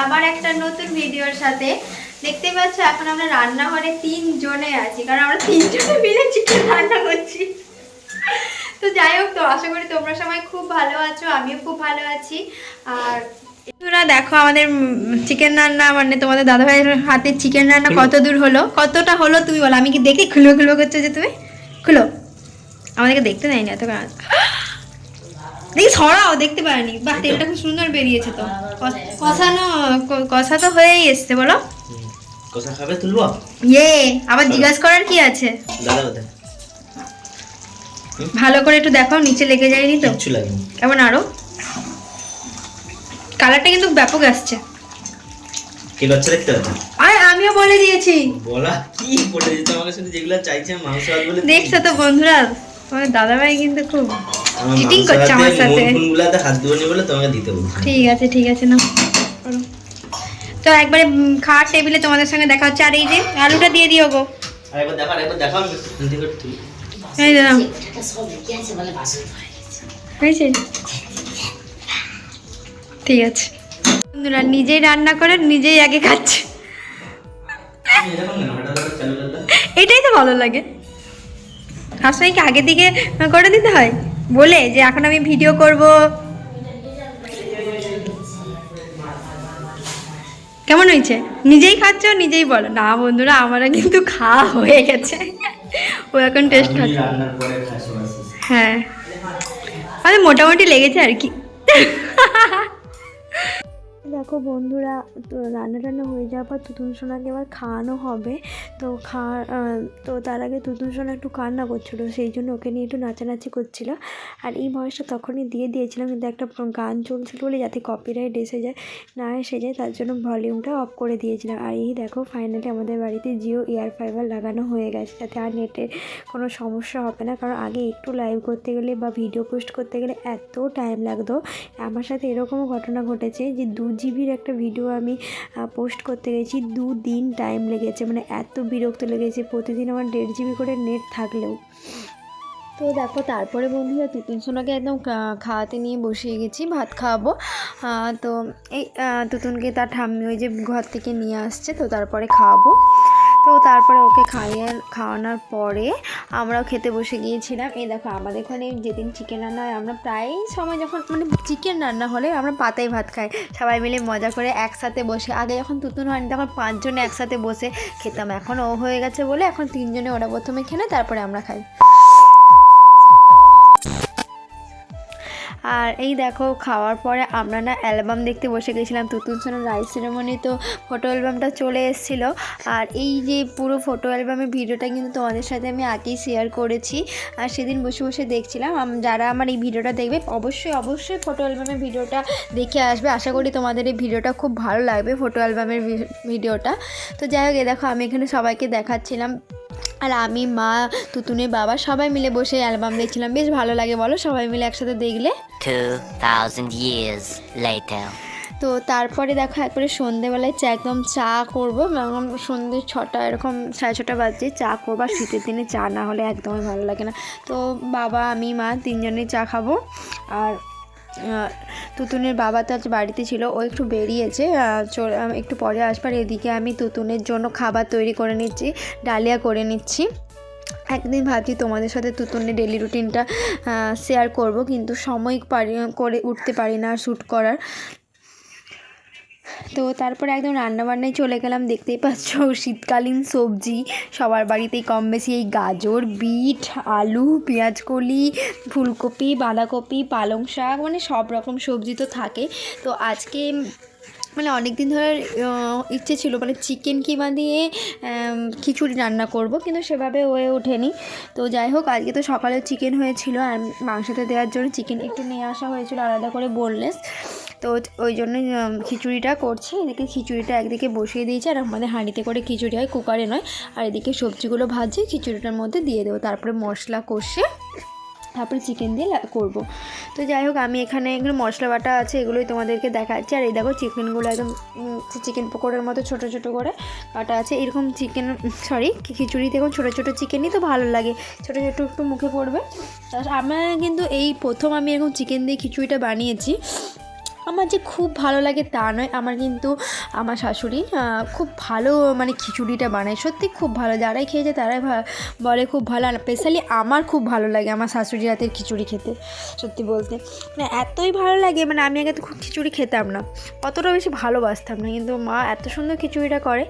আবার একটা নতুন ভিডিওর সাথে। দেখতে পাচ্ছ এখন আমরা রান্নাঘরে তিনজনে আছি কারণ আমরা তিনজনে মিলে চিকেন রান্না করছি। তো যাই হোক তো আশা করি তোমরা সবাই খুব ভালো আছো আমিও খুব ভালো আছি। আর বন্ধুরা দেখো আমাদের চিকেন রান্না মানে তোমাদের দাদাভাইয়ের হাতে চিকেন রান্না কত দূর হলো কতটা হলো তুমি বলো আমি কি দেখে খুলো খুলো করছ যে তুমি? খুলো। আমাদেরকে দেখতে দেয়নি কারণ দেখি ছড়াও দেখতে পারিনি। বাহ তেলটা খুব সুন্দর বেরিয়েছে তো। কষানো কষা তো হয়েই এসছে বলো। কষা খাবে তুলবো? ইয়ে আবার জিজ্ঞাসা করার কি আছে? দাদা কোথায় ভালো করে একটু দেখো নিচে লেগে যায়নি তো? কিচ্ছু লাগেনি। কেমন আরও? কালারটা কিন্তু ব্যাপক আসছে। কে লজ্জা দেখতে পাচ্ছে আর আমিও বলে দিয়েছি। বলা কি বলে দিতে আমাকে শুধু যেগুলো চাইছে মাংস ভাত বলে দেখছ তো বন্ধুরা? তোমার দাদাভাই কিন্তু খুব চিটিং করছে আমার সাথে। ফুনগুলাতে হাত ধুয়ে বলে তোমাকে দিতে বলছি। ঠিক আছে ঠিক আছে না। তো একবারে খাওয়ার টেবিলে তোমাদের সঙ্গে দেখা হচ্ছে। আর এই যে আলুটা দিয়ে দিও গো। ঠিক আছে। বন্ধুরা নিজেই রান্না করে নিজেই আগে খাচ্ছে। এটাই তো ভালো লাগে। সবসময় কি আগে দিকে করে দিতে হয়? বলে যে এখন আমি ভিডিও করব। কেমন হয়েছে? নিজেই খাচ্ছ নিজেই বলো। না বন্ধুরা আমারও কিন্তু খাওয়া হয়ে গেছে। ও এখন টেস্ট খাচ্ছে। হ্যাঁ। মানে মোটামুটি লেগেছে আর কি। দেখো বন্ধুরা, তো রান্না টান্না হয়ে যাওয়ার পর তুতুন সোনাকে এবার খাওয়ানো হবে। তো খাওয়া তো তার আগে তুতুন সোনা একটু কান্না করছিল, সেই জন্য ওকে নিয়ে একটু নাচানাচি করছিল। আর এই ভয়েসটা তখনই দিয়ে দিয়েছিলাম, কিন্তু একটা গান চলছিল বলে যাতে কপিরাইট এসে যায়, না এসে যায়, তার জন্য ভলিউমটা অফ করে দিয়েছিলাম। আর এই দেখো ফাইনালি আমাদের বাড়িতে জিও এয়ার ফাইবার লাগানো হয়ে গেছে, যাতে আর নেটের কোনো সমস্যা হবে না। কারণ আগে একটু লাইভ করতে গেলে বা ভিডিও পোস্ট করতে গেলে এত টাইম লাগতো। আমার সাথে এরকমও ঘটনা ঘটেছে যে দু জিবির একটা ভিডিও আমি পোস্ট করতে গেছি। দু দিন টাইম লেগেছে মানে এত বিরক্ত লেগেছে। প্রতিদিন আমার দেড় জিবি করে নেট থাকলেও। তো দেখো, তারপরে বন্ধুরা তুতুন সোনাকে একদম খাওয়াতে নিয়ে বসিয়ে গেছি, ভাত খাওয়াবো। তো এই তুতুনকে তার ঠাম্মি ওই যে ঘর থেকে নিয়ে আসছে, তো তারপরে খাওয়াবো। তো তারপরে ওকে খাইয়ে, খাওয়ানোর পরে আমরাও খেতে বসে গিয়েছিলাম। এই দেখো, আমাদের এখানে যেদিন চিকেন রান্না হয়, আমরা প্রায় সময় যখন মানে চিকেন রান্না হলে আমরা পাতাই ভাত খাই। সবাই মিলে মজা করে একসাথে বসে, আগে যখন তুতুন হয়নি, তখন পাঁচজনে একসাথে বসে খেতাম। এখন ও হয়ে গেছে বলে এখন তিনজনে ওরা প্রথমে খেলে, তারপরে আমরা খাই। আর এই দেখো, খাওয়ার পরে আমরা না অ্যালবাম দেখতে বসে গেছিলাম তুতুন সোনার রাইস সেরেমনি তো ফটো অ্যালবামটা চলে এসেছিল। আর এই যে পুরো ফটো অ্যালবামের ভিডিওটা কিন্তু তোমাদের সাথে আমি আগেই শেয়ার করেছি। আর সেদিন বসে বসে দেখছিলাম যারা আমার এই ভিডিওটা দেখবে, অবশ্যই অবশ্যই ফটো অ্যালবামের ভিডিওটা দেখে আসবে। আশা করি তোমাদের এই ভিডিওটা খুব ভালো লাগবে ফটো অ্যালবামের ভিডিওটা তো যাই হোক দেখো, আমি এখানে সবাইকে দেখাচ্ছিলাম। আর আমি মা তুতুনের বাবা সবাই মিলে বসে অ্যালবাম দেখছিলাম। বেশ ভালো লাগে বলো? সবাই মিলে একসাথে দেখলে? 2,000 years later. তো তারপরে দেখো একবারে সন্ধেবেলায় চা একদম চা করব। সন্ধে ছটা এরকম সাড়ে ছটা বাজছে চা করব। আর শীতের দিনে চা না হলে একদমই ভালো লাগে না। তো বাবা আমি মা তিনজনেই চা খাব। আর তুতুনের বাবা তো আজ বাড়িতে ছিল, ও একটু বেরিয়েছে একটু পরে আসবার, এদিকে আমি তুতুনের জন্য খাবার তৈরি করে নিচ্ছি, ডালিয়া করে নিচ্ছি। একদিন ভাবছি তোমাদের সাথে তুতুনের ডেলি রুটিনটা শেয়ার করব, কিন্তু সময় পারি, করে উঠতে পারি না শ্যুট করার। তো তারপরে একদম রান্নাবান্নায় চলে গেলাম। দেখতেই পাচ্ছ, শীতকালীন সবজি। সবার বাড়িতেই কম বেশি এই গাজর, বিট, আলু, পেঁয়াজকলি, ফুলকপি, বাঁধাকপি, পালং শাক মানে সব রকম সবজি তো থাকে। তো আজকে মানে অনেক দিন ধরে ইচ্ছে ছিল মানে চিকেন কিমা দিয়ে খিচুড়ি রান্না করব, কিন্তু সেভাবে হয়ে ওঠেনি। তো যাই হোক, আজকে তো সকালে চিকেন হয়েছিল, আর মাংসতে দেওয়ার জন্য চিকেন একটু নিয়ে আসা হয়েছিল, আলাদা করে বোনলেস তো ওই জন্যই উম, খিচুড়িটা করছি। এদিকে খিচুড়িটা একদিকে বসিয়ে দিয়েছি আর আমাদের হাঁড়িতে করে খিচুড়ি হয় কুকারে নয়। আর এদিকে সবজিগুলো ভাজি খিচুড়িটার মধ্যে দিয়ে দেবো। তারপরে মশলা কষে তারপরে চিকেন দিয়ে করব। তো যাই হোক আমি এখানে এগুলো মশলা বাটা আছে এগুলোই তোমাদেরকে দেখাচ্ছি। আর এই দেখো চিকেনগুলো একদম চিকেন পকোড়ার মতো ছোটো ছোটো করে কাটা আছে। এরকম চিকেন সরি খিচুড়িতে এখন ছোটো ছোটো চিকেনই তো ভালো লাগে। ছোটো ছোটো একটু মুখে পড়বে। আমার কিন্তু এই প্রথম আমি এরকম চিকেন দিয়ে খিচুড়িটা বানিয়েছি। আমার যে খুব ভালো লাগে তা নয়। আমার কিন্তু আমার শাশুড়ি খুব ভালো মানে খিচুড়িটা বানায়। সত্যি খুব ভালো। যারাই খেয়েছে তারাই বলে খুব ভালো। আর স্পেশালি আমার খুব ভালো লাগে আমার শাশুড়ি হাতের খিচুড়ি খেতে, সত্যি বলতে। মানে এতই ভালো লাগে মানে আমি আগে তো খুব খিচুড়ি খেতাম না। অতটা বেশি ভালোবাসতাম না। কিন্তু মা এত সুন্দর খিচুড়িটা করে।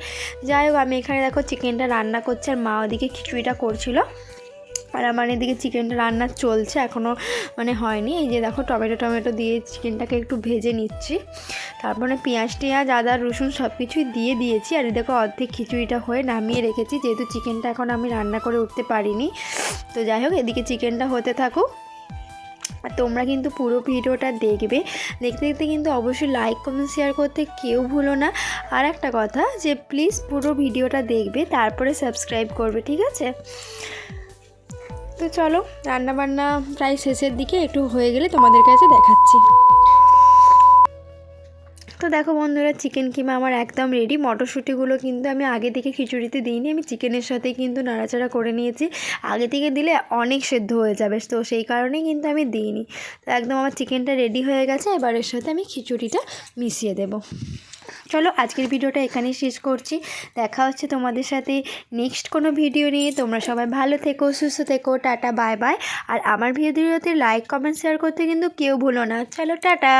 যাই হোক, আমি এখানে দেখো চিকেনটা রান্না করছি আর মা ওদিকে খিচুড়িটা করছিল। আর আমার এদিকে চিকেনটা রান্না চলছে এখনও মানে হয়নি। এই যে দেখো টমেটো টমেটো দিয়ে চিকেনটাকে একটু ভেজে নিচ্ছি। তারপরে পেঁয়াজ টেঁয়াজ, আদা, রসুন সব কিছুই দিয়ে দিয়েছি। আর দেখো অর্ধেক খিচুড়িটা হয়ে নামিয়ে রেখেছি, যেহেতু চিকেনটা এখন আমি রান্না করে উঠতে পারিনি। তো যাই হোক, এদিকে চিকেনটা হতে থাকুক। আর তোমরা কিন্তু পুরো ভিডিওটা দেখবে। দেখতে দেখতে কিন্তু অবশ্যই লাইক কমেন্ট শেয়ার করতে কেউ ভুলো না। আর একটা কথা যে প্লিজ পুরো ভিডিওটা দেখবে, তারপরে সাবস্ক্রাইব করবে, ঠিক আছে? তো চলো, রান্নাবান্না প্রায় শেষের দিকে একটু হয়ে গেলে তোমাদের কাছে দেখাচ্ছি। তো দেখো বন্ধুরা চিকেন কিমা আমার একদম রেডি মটরশুঁটিগুলো কিন্তু আমি আগে থেকে খিচুড়িতে দিইনি, আমি চিকেনের সাথে কিন্তু নাড়াচাড়া করে নিয়েছি। আগে থেকে দিলে অনেক সেদ্ধ হয়ে যাবে, তো সেই কারণেই কিন্তু আমি দিইনি। তো একদম আমার চিকেনটা রেডি হয়ে গেছে, এবার এর সাথে আমি খিচুড়িটা মিশিয়ে দেবো। চলো আজকের ভিডিওটা এখানেই শেষ করছি। দেখা হচ্ছে তোমাদের সাথে নেক্সট কোনো ভিডিও নিয়ে। তোমরা সবাই ভালো থেকো, সুস্থ থেকো, টাটা বাই বাই আর আমার ভিডিওতে লাইক কমেন্ট শেয়ার করতে কিন্তু কেউ ভুলো না। চলো, টাটা।